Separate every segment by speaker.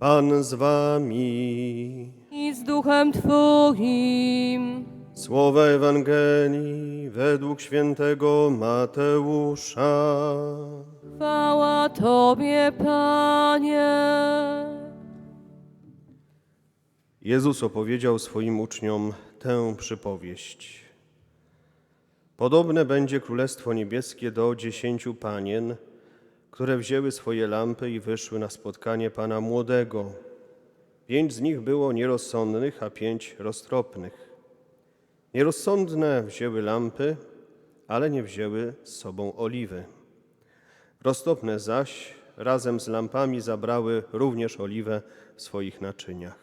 Speaker 1: Pan z wami.
Speaker 2: i z duchem Twoim.
Speaker 1: Słowa Ewangelii według świętego Mateusza.
Speaker 2: Chwała Tobie, Panie.
Speaker 1: Jezus opowiedział swoim uczniom tę przypowieść. Podobne będzie Królestwo Niebieskie do dziesięciu panien, które wzięły swoje lampy i wyszły na spotkanie Pana Młodego. Pięć z nich było nierozsądnych, a pięć roztropnych. Nierozsądne wzięły lampy, ale nie wzięły z sobą oliwy. Roztropne zaś razem z lampami zabrały również oliwę w swoich naczyniach.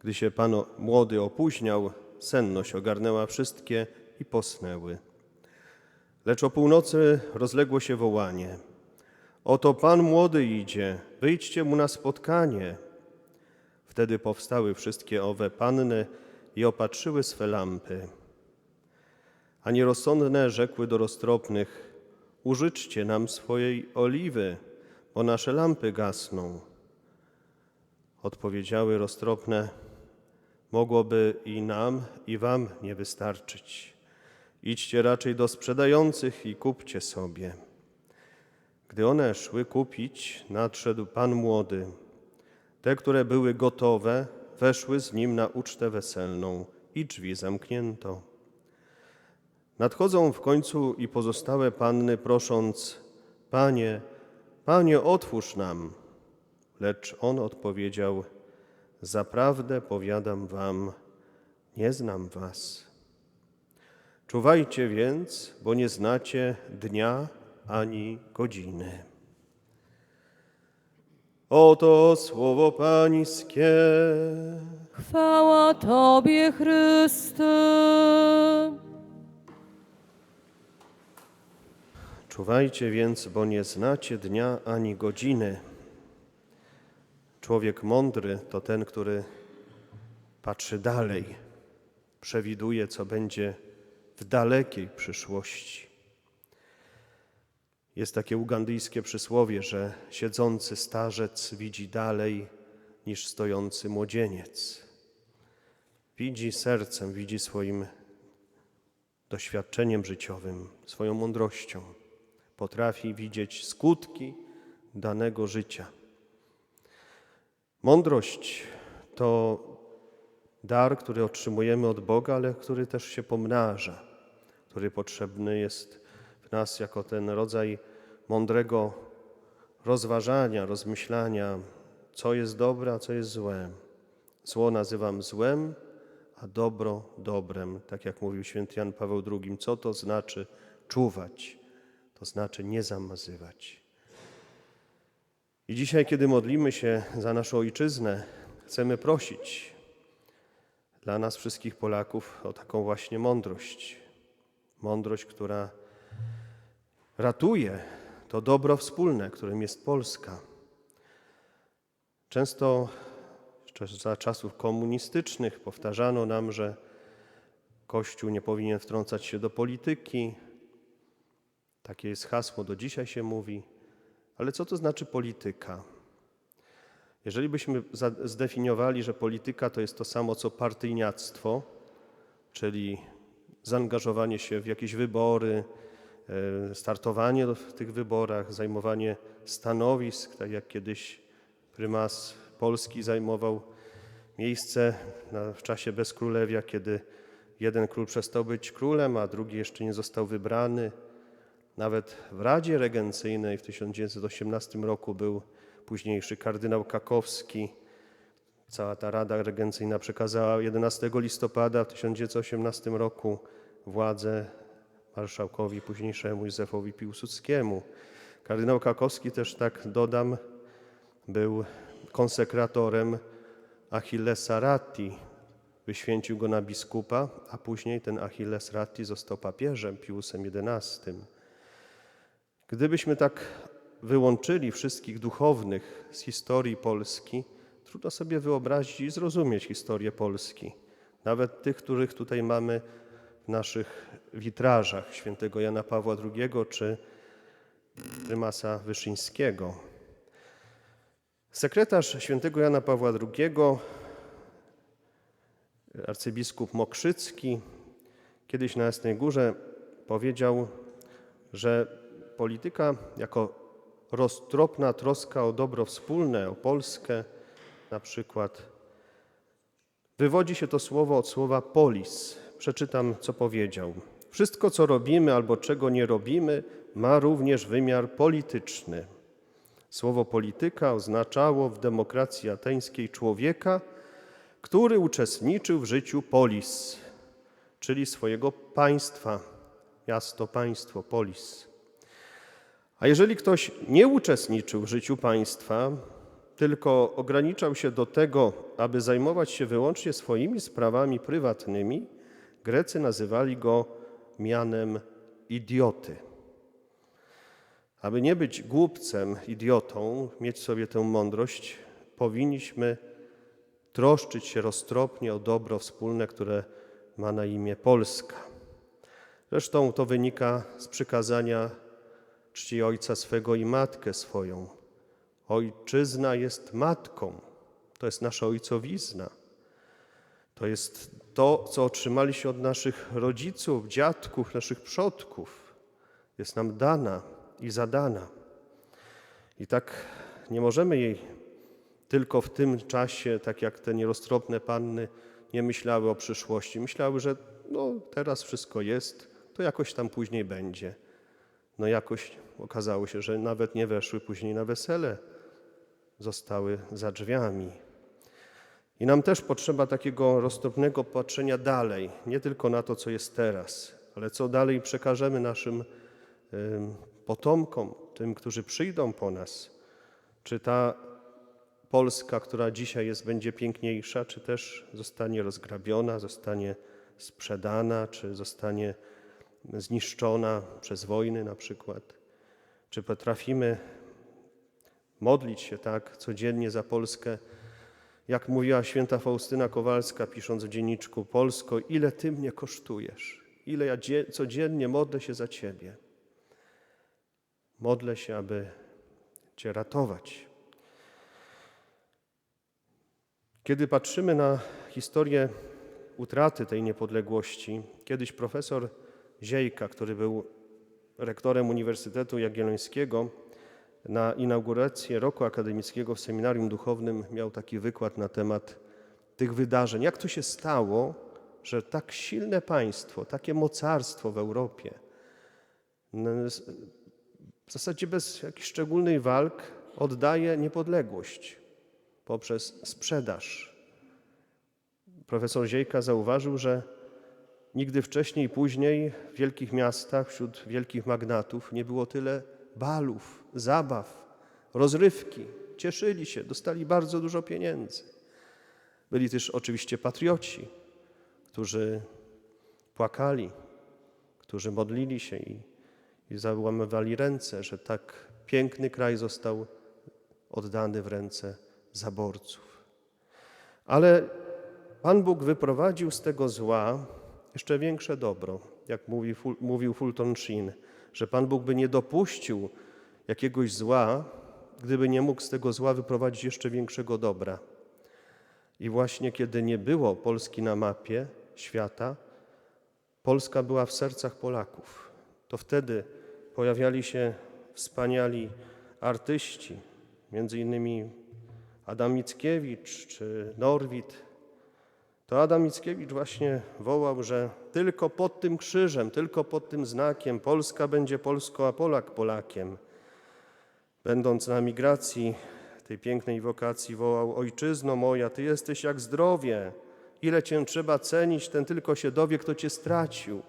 Speaker 1: Gdy się pan młody opóźniał, senność ogarnęła wszystkie i posnęły. Lecz o północy rozległo się wołanie. Oto pan młody idzie, wyjdźcie mu na spotkanie. Wtedy powstały wszystkie owe panny i opatrzyły swe lampy. A nierozsądne rzekły do roztropnych, użyczcie nam swojej oliwy, bo nasze lampy gasną. Odpowiedziały roztropne, mogłoby i nam, i wam nie wystarczyć. Idźcie raczej do sprzedających i kupcie sobie. Gdy one szły kupić, nadszedł pan młody. Te, które były gotowe, weszły z nim na ucztę weselną i drzwi zamknięto. Nadchodzą w końcu i pozostałe panny, prosząc: Panie, panie, otwórz nam. Lecz on odpowiedział: Zaprawdę powiadam wam, nie znam was. Czuwajcie więc, bo nie znacie dnia ani godziny. Oto słowo Pańskie.
Speaker 2: Chwała Tobie, Chryste.
Speaker 1: Czuwajcie więc, bo nie znacie dnia ani godziny. Człowiek mądry to ten, który patrzy dalej, przewiduje, co będzie w dalekiej przyszłości. Jest takie ugandyjskie przysłowie, że siedzący starzec widzi dalej niż stojący młodzieniec. Widzi sercem, widzi swoim doświadczeniem życiowym, swoją mądrością. Potrafi widzieć skutki danego życia. Mądrość to dar, który otrzymujemy od Boga, ale który też się pomnaża, który potrzebny jest w nas jako ten rodzaj mądrego rozważania, rozmyślania, co jest dobre, a co jest złe. Zło nazywam złem, a dobro dobrem, tak jak mówił święty Jan Paweł II. Co to znaczy czuwać? To znaczy nie zamazywać. I dzisiaj, kiedy modlimy się za naszą ojczyznę, chcemy prosić dla nas wszystkich Polaków o taką właśnie mądrość. Mądrość, która ratuje to dobro wspólne, którym jest Polska. Często za czasów komunistycznych powtarzano nam, że Kościół nie powinien wtrącać się do polityki. Takie jest hasło, do dzisiaj się mówi. Ale co to znaczy polityka? Jeżeli byśmy zdefiniowali, że polityka to jest to samo co partyjniactwo, czyli zaangażowanie się w jakieś wybory, startowanie w tych wyborach, zajmowanie stanowisk, tak jak kiedyś prymas Polski zajmował miejsce w czasie bezkrólewia, kiedy jeden król przestał być królem, a drugi jeszcze nie został wybrany. Nawet w Radzie Regencyjnej w 1918 roku był późniejszy kardynał Kakowski. Cała ta Rada Regencyjna przekazała 11 listopada w 1918 roku władzę marszałkowi późniejszemu Józefowi Piłsudskiemu. Kardynał Kakowski też tak dodam, był konsekratorem Achillesa Ratti. Wyświęcił go na biskupa, a później ten Achilles Ratti został papieżem Piusem XI. Gdybyśmy tak wyłączyli wszystkich duchownych z historii Polski, trudno sobie wyobrazić i zrozumieć historię Polski. Nawet tych, których tutaj mamy naszych witrażach świętego Jana Pawła II czy prymasa Wyszyńskiego. Sekretarz świętego Jana Pawła II, arcybiskup Mokrzycki, kiedyś na Jasnej Górze powiedział, że polityka jako roztropna troska o dobro wspólne, o Polskę na przykład, wywodzi się to słowo od słowa polis. Przeczytam, co powiedział. Wszystko, co robimy albo czego nie robimy, ma również wymiar polityczny. Słowo polityka oznaczało w demokracji ateńskiej człowieka, który uczestniczył w życiu polis, czyli swojego państwa, miasto, państwo, polis. A jeżeli ktoś nie uczestniczył w życiu państwa, tylko ograniczał się do tego, aby zajmować się wyłącznie swoimi sprawami prywatnymi, Grecy nazywali go mianem idioty. Aby nie być głupcem, idiotą, mieć sobie tę mądrość, powinniśmy troszczyć się roztropnie o dobro wspólne, które ma na imię Polska. Zresztą to wynika z przykazania czci ojca swego i matkę swoją. Ojczyzna jest matką, to jest nasza ojcowizna. To jest to, co otrzymaliśmy od naszych rodziców, dziadków, naszych przodków. Jest nam dana i zadana. I tak nie możemy jej tylko w tym czasie, tak jak te nieroztropne panny, nie myślały o przyszłości. Myślały, że no, teraz wszystko jest, to jakoś tam później będzie. No jakoś okazało się, że nawet nie weszły później na wesele, zostały za drzwiami. I nam też potrzeba takiego roztropnego patrzenia dalej, nie tylko na to, co jest teraz, ale co dalej przekażemy naszym ym, potomkom, tym, którzy przyjdą po nas. Czy ta Polska, która dzisiaj jest, będzie piękniejsza, czy też zostanie rozgrabiona, zostanie sprzedana, czy zostanie zniszczona przez wojny na przykład? Czy potrafimy modlić się tak codziennie za Polskę, jak mówiła święta Faustyna Kowalska, pisząc w dzienniczku Polsko, ile Ty mnie kosztujesz, ile ja dzie- codziennie modlę się za Ciebie. Modlę się, aby Cię ratować. Kiedy patrzymy na historię utraty tej niepodległości, kiedyś profesor Ziejka, który był rektorem Uniwersytetu Jagiellońskiego, na inaugurację roku akademickiego w seminarium duchownym miał taki wykład na temat tych wydarzeń. Jak to się stało, że tak silne państwo, takie mocarstwo w Europie, w zasadzie bez jakichś szczególnych walk oddaje niepodległość poprzez sprzedaż. Profesor Ziejka zauważył, że nigdy wcześniej i później w wielkich miastach, wśród wielkich magnatów nie było tyle balów, zabaw, rozrywki. Cieszyli się, dostali bardzo dużo pieniędzy. Byli też oczywiście patrioci, którzy płakali, którzy modlili się i, i załamywali ręce, że tak piękny kraj został oddany w ręce zaborców. Ale Pan Bóg wyprowadził z tego zła jeszcze większe dobro, jak mówi, mówił Fulton Sheen, że Pan Bóg by nie dopuścił jakiegoś zła, gdyby nie mógł z tego zła wyprowadzić jeszcze większego dobra. I właśnie kiedy nie było Polski na mapie świata, Polska była w sercach Polaków. To wtedy pojawiali się wspaniali artyści, między innymi Adam Mickiewicz czy Norwid. To Adam Mickiewicz właśnie wołał, że tylko pod tym krzyżem, tylko pod tym znakiem Polska będzie Polską, a Polak Polakiem. Będąc na migracji tej pięknej wokacji wołał Ojczyzno moja, Ty jesteś jak zdrowie, ile Cię trzeba cenić, ten tylko się dowie, kto Cię stracił.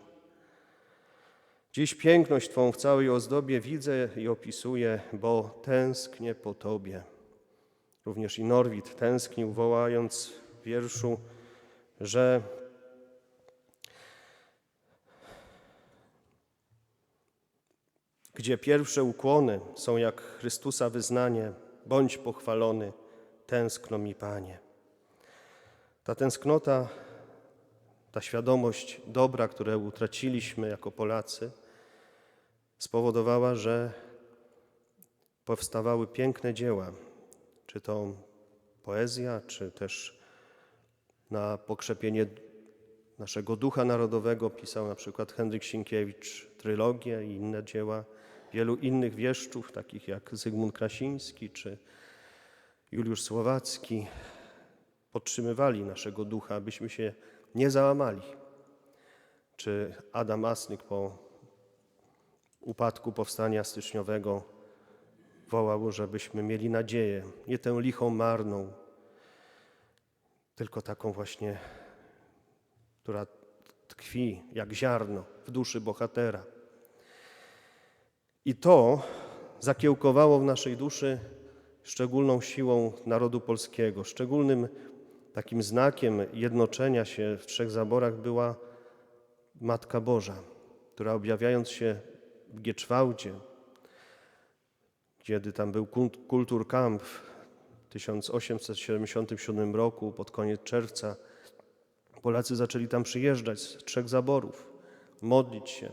Speaker 1: Dziś piękność Twą w całej ozdobie widzę i opisuję, bo tęsknię po Tobie. Również i Norwid tęsknił, wołając w wierszu, że gdzie pierwsze ukłony są jak Chrystusa wyznanie, bądź pochwalony, tęskno mi Panie. Ta tęsknota, ta świadomość dobra, które utraciliśmy jako Polacy, spowodowała, że powstawały piękne dzieła, czy to poezja, czy też na pokrzepienie naszego ducha narodowego pisał na przykład Henryk Sienkiewicz trylogię i inne dzieła. Wielu innych wieszczów, takich jak Zygmunt Krasiński czy Juliusz Słowacki, podtrzymywali naszego ducha, abyśmy się nie załamali. Czy Adam Asnyk po upadku powstania styczniowego wołał, żebyśmy mieli nadzieję, nie tę lichą marną, tylko taką właśnie, która tkwi jak ziarno w duszy bohatera. I to zakiełkowało w naszej duszy szczególną siłą narodu polskiego. Szczególnym takim znakiem jednoczenia się w trzech zaborach była Matka Boża, która objawiając się w Gieczwałdzie, kiedy tam był kult- kulturkamp w 1877 roku, pod koniec czerwca, Polacy zaczęli tam przyjeżdżać z trzech zaborów, modlić się.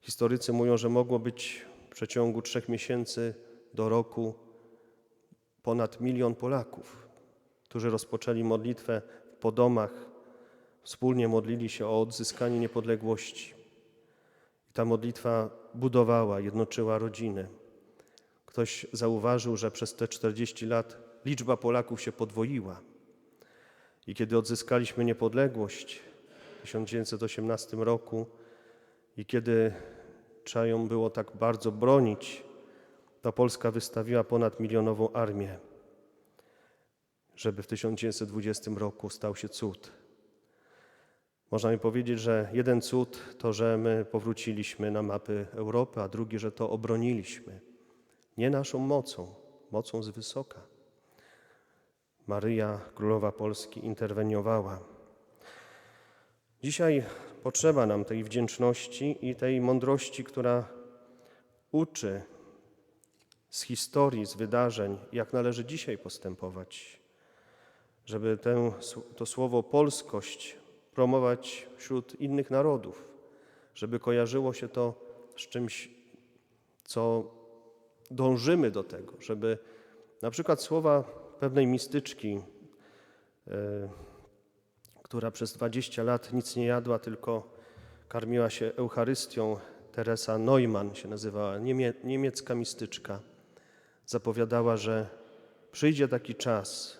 Speaker 1: Historycy mówią, że mogło być w przeciągu trzech miesięcy do roku ponad milion Polaków, którzy rozpoczęli modlitwę po domach, wspólnie modlili się o odzyskanie niepodległości. I ta modlitwa budowała, jednoczyła rodziny. Ktoś zauważył, że przez te 40 lat liczba Polaków się podwoiła. I kiedy odzyskaliśmy niepodległość w 1918 roku i kiedy trzeba ją było tak bardzo bronić, to Polska wystawiła ponad milionową armię, żeby w 1920 roku stał się cud. Można mi powiedzieć, że jeden cud to, że my powróciliśmy na mapy Europy, a drugi, że to obroniliśmy. Nie naszą mocą, mocą z wysoka. Maryja, Królowa Polski, interweniowała. Dzisiaj potrzeba nam tej wdzięczności i tej mądrości, która uczy z historii, z wydarzeń, jak należy dzisiaj postępować, żeby tę, to słowo polskość promować wśród innych narodów, żeby kojarzyło się to z czymś, co dążymy do tego, żeby na przykład słowa pewnej mistyczki, e, która przez 20 lat nic nie jadła, tylko karmiła się Eucharystią, Teresa Neumann się nazywała, niemie, niemiecka mistyczka, zapowiadała, że przyjdzie taki czas,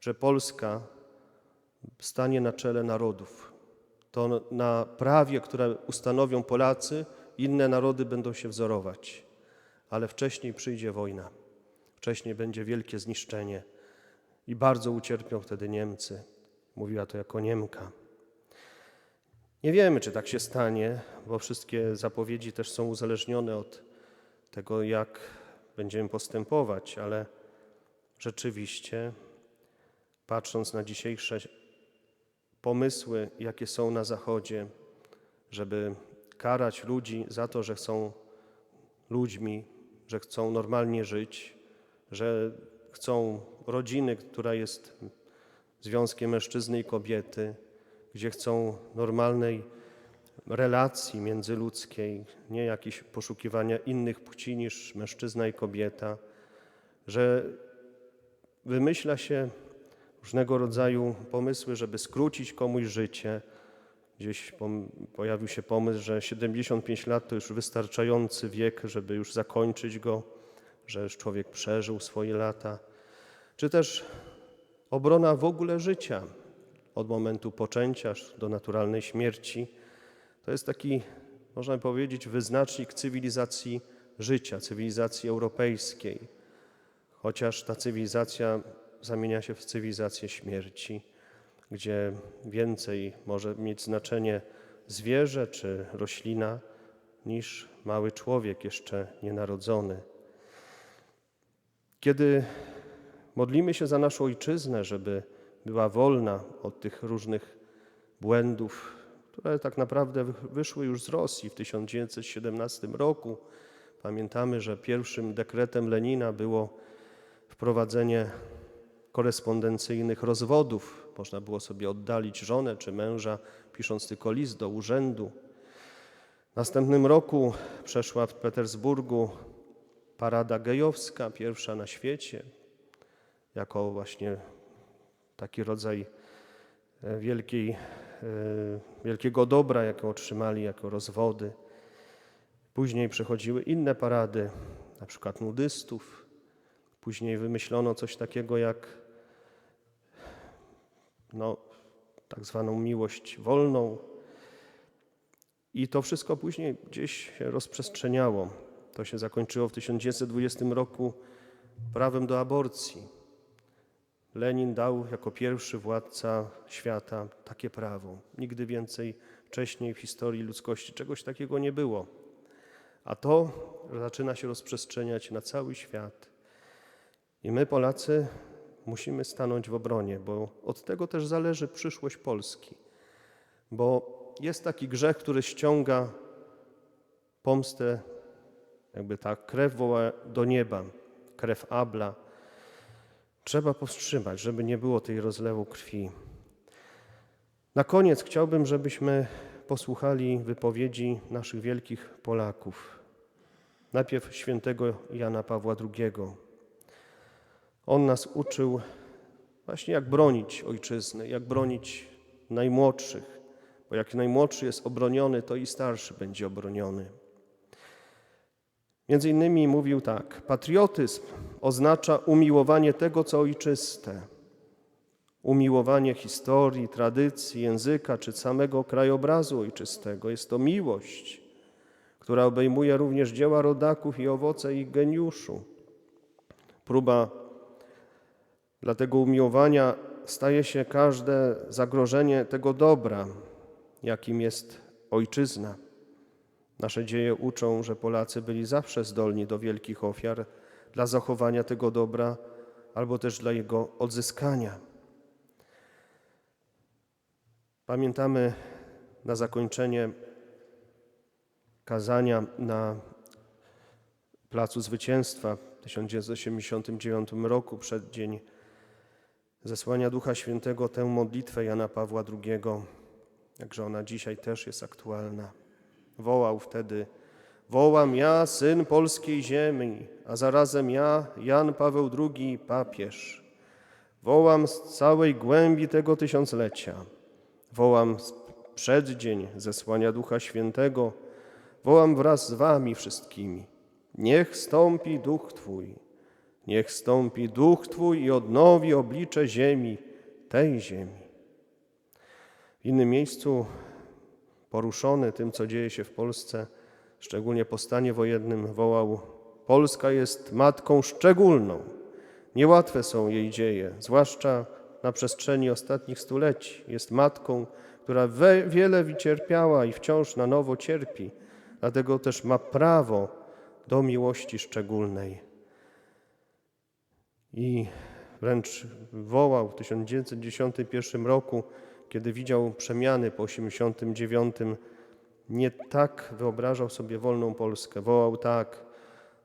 Speaker 1: że Polska stanie na czele narodów. To na prawie, które ustanowią Polacy, inne narody będą się wzorować. Ale wcześniej przyjdzie wojna, wcześniej będzie wielkie zniszczenie i bardzo ucierpią wtedy Niemcy. Mówiła to jako Niemka. Nie wiemy, czy tak się stanie, bo wszystkie zapowiedzi też są uzależnione od tego, jak będziemy postępować, ale rzeczywiście, patrząc na dzisiejsze pomysły, jakie są na Zachodzie, żeby karać ludzi za to, że chcą ludźmi, że chcą normalnie żyć, że chcą rodziny, która jest związkiem mężczyzny i kobiety, gdzie chcą normalnej relacji międzyludzkiej, nie jakichś poszukiwania innych płci niż mężczyzna i kobieta, że wymyśla się różnego rodzaju pomysły, żeby skrócić komuś życie. Gdzieś pojawił się pomysł, że 75 lat to już wystarczający wiek, żeby już zakończyć go, że już człowiek przeżył swoje lata. Czy też obrona w ogóle życia od momentu poczęcia do naturalnej śmierci. To jest taki, można powiedzieć, wyznacznik cywilizacji życia, cywilizacji europejskiej. Chociaż ta cywilizacja zamienia się w cywilizację śmierci, gdzie więcej może mieć znaczenie zwierzę czy roślina niż mały człowiek jeszcze nienarodzony. Kiedy modlimy się za naszą ojczyznę, żeby była wolna od tych różnych błędów, które tak naprawdę wy- wyszły już z Rosji w 1917 roku. Pamiętamy, że pierwszym dekretem Lenina było wprowadzenie korespondencyjnych rozwodów. Można było sobie oddalić żonę czy męża, pisząc tylko list do urzędu. W następnym roku przeszła w Petersburgu parada gejowska, pierwsza na świecie. jako właśnie taki rodzaj e, wielkiej, e, wielkiego dobra, jakie otrzymali jako rozwody. Później przychodziły inne parady, na przykład nudystów. Później wymyślono coś takiego jak no, tak zwaną miłość wolną. I to wszystko później gdzieś się rozprzestrzeniało. To się zakończyło w 1920 roku prawem do aborcji. Lenin dał jako pierwszy władca świata takie prawo. Nigdy więcej wcześniej w historii ludzkości czegoś takiego nie było. A to zaczyna się rozprzestrzeniać na cały świat. I my, Polacy, musimy stanąć w obronie, bo od tego też zależy przyszłość Polski. Bo jest taki grzech, który ściąga pomstę, jakby ta krew woła do nieba, krew Abla. Trzeba powstrzymać, żeby nie było tej rozlewu krwi. Na koniec chciałbym, żebyśmy posłuchali wypowiedzi naszych wielkich Polaków. Najpierw świętego Jana Pawła II. On nas uczył właśnie jak bronić ojczyzny, jak bronić najmłodszych, bo jak najmłodszy jest obroniony, to i starszy będzie obroniony. Między innymi mówił tak: Patriotyzm oznacza umiłowanie tego, co ojczyste, umiłowanie historii, tradycji, języka czy samego krajobrazu ojczystego. Jest to miłość, która obejmuje również dzieła rodaków i owoce ich geniuszu. Próba dla tego umiłowania staje się każde zagrożenie tego dobra, jakim jest ojczyzna. Nasze dzieje uczą, że Polacy byli zawsze zdolni do wielkich ofiar dla zachowania tego dobra albo też dla jego odzyskania. Pamiętamy na zakończenie kazania na Placu Zwycięstwa w 1989 roku, przed dzień zesłania Ducha Świętego, tę modlitwę Jana Pawła II, jakże ona dzisiaj też jest aktualna. Wołał wtedy: Wołam ja, syn polskiej ziemi, a zarazem ja, Jan Paweł II, papież. Wołam z całej głębi tego tysiąclecia. Wołam z przeddzień zesłania Ducha Świętego. Wołam wraz z wami wszystkimi. Niech stąpi duch Twój. Niech stąpi duch Twój i odnowi oblicze ziemi, tej ziemi. W innym miejscu, poruszony tym, co dzieje się w Polsce, szczególnie po stanie wojennym, wołał: Polska jest matką szczególną. Niełatwe są jej dzieje, zwłaszcza na przestrzeni ostatnich stuleci. Jest matką, która wiele wycierpiała i wciąż na nowo cierpi, dlatego też ma prawo do miłości szczególnej. I wręcz wołał w 1991 roku, kiedy widział przemiany po 89, nie tak wyobrażał sobie wolną Polskę. Wołał tak: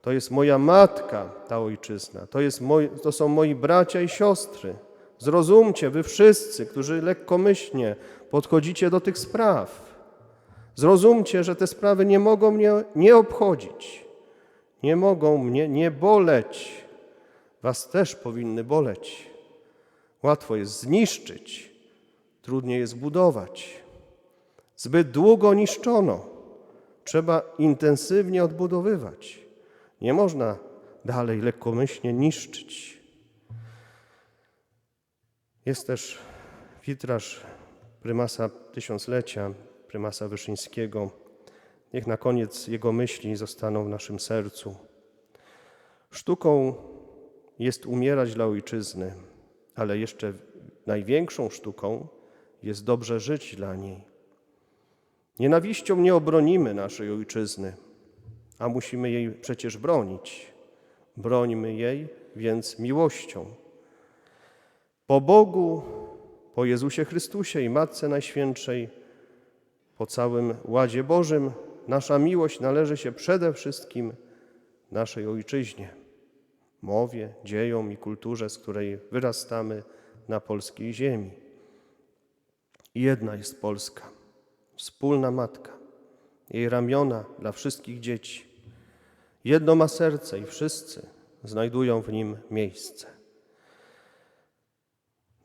Speaker 1: To jest moja matka, ta ojczyzna, to, jest moi, to są moi bracia i siostry. Zrozumcie, wy wszyscy, którzy lekkomyślnie podchodzicie do tych spraw. Zrozumcie, że te sprawy nie mogą mnie nie obchodzić, nie mogą mnie nie boleć. Was też powinny boleć. Łatwo jest zniszczyć, trudniej jest budować. Zbyt długo niszczono, trzeba intensywnie odbudowywać. Nie można dalej lekkomyślnie niszczyć. Jest też witraż prymasa tysiąclecia, prymasa Wyszyńskiego. Niech na koniec jego myśli zostaną w naszym sercu. Sztuką jest umierać dla ojczyzny, ale jeszcze największą sztuką jest dobrze żyć dla niej. Nienawiścią nie obronimy naszej ojczyzny, a musimy jej przecież bronić. Brońmy jej więc miłością. Po Bogu, po Jezusie Chrystusie i Matce Najświętszej, po całym ładzie Bożym, nasza miłość należy się przede wszystkim naszej ojczyźnie, mowie, dziejom i kulturze, z której wyrastamy na polskiej ziemi. Jedna jest Polska, wspólna matka, jej ramiona dla wszystkich dzieci. Jedno ma serce i wszyscy znajdują w nim miejsce.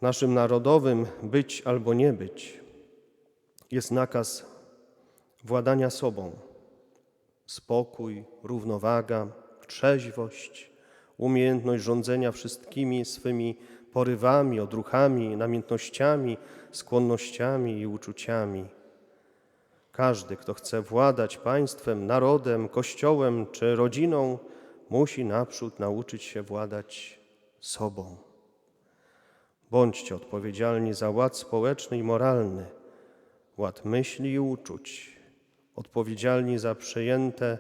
Speaker 1: naszym narodowym być albo nie być jest nakaz władania sobą. Spokój, równowaga, trzeźwość, umiejętność rządzenia wszystkimi swymi porywami, odruchami, namiętnościami, skłonnościami i uczuciami. Każdy, kto chce władać państwem, narodem, kościołem czy rodziną, musi naprzód nauczyć się władać sobą. Bądźcie odpowiedzialni za ład społeczny i moralny, ład myśli i uczuć, odpowiedzialni za przejęte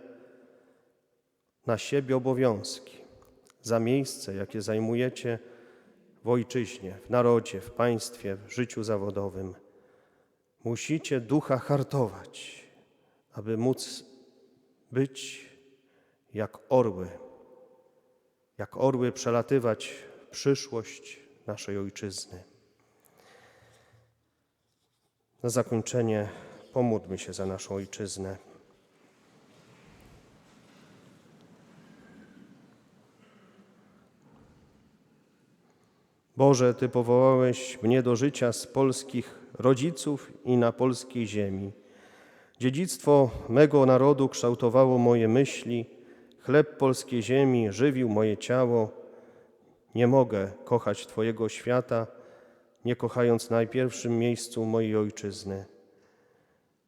Speaker 1: na siebie obowiązki, za miejsce, jakie zajmujecie w ojczyźnie, w narodzie, w państwie, w życiu zawodowym. Musicie ducha hartować, aby móc być jak orły, jak orły przelatywać przyszłość naszej ojczyzny. Na zakończenie pomódlmy się za naszą ojczyznę. Boże, Ty powołałeś mnie do życia z polskich rodziców i na polskiej ziemi. Dziedzictwo mego narodu kształtowało moje myśli, chleb polskiej ziemi żywił moje ciało. Nie mogę kochać Twojego świata, nie kochając najpierwszym miejscu mojej ojczyzny.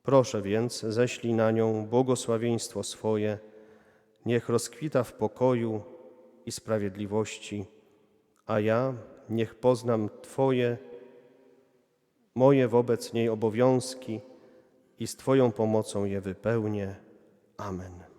Speaker 1: Proszę więc, ześlij na nią błogosławieństwo swoje, niech rozkwita w pokoju i sprawiedliwości, a ja niech poznam Twoje, moje wobec niej obowiązki i z Twoją pomocą je wypełnię. Amen.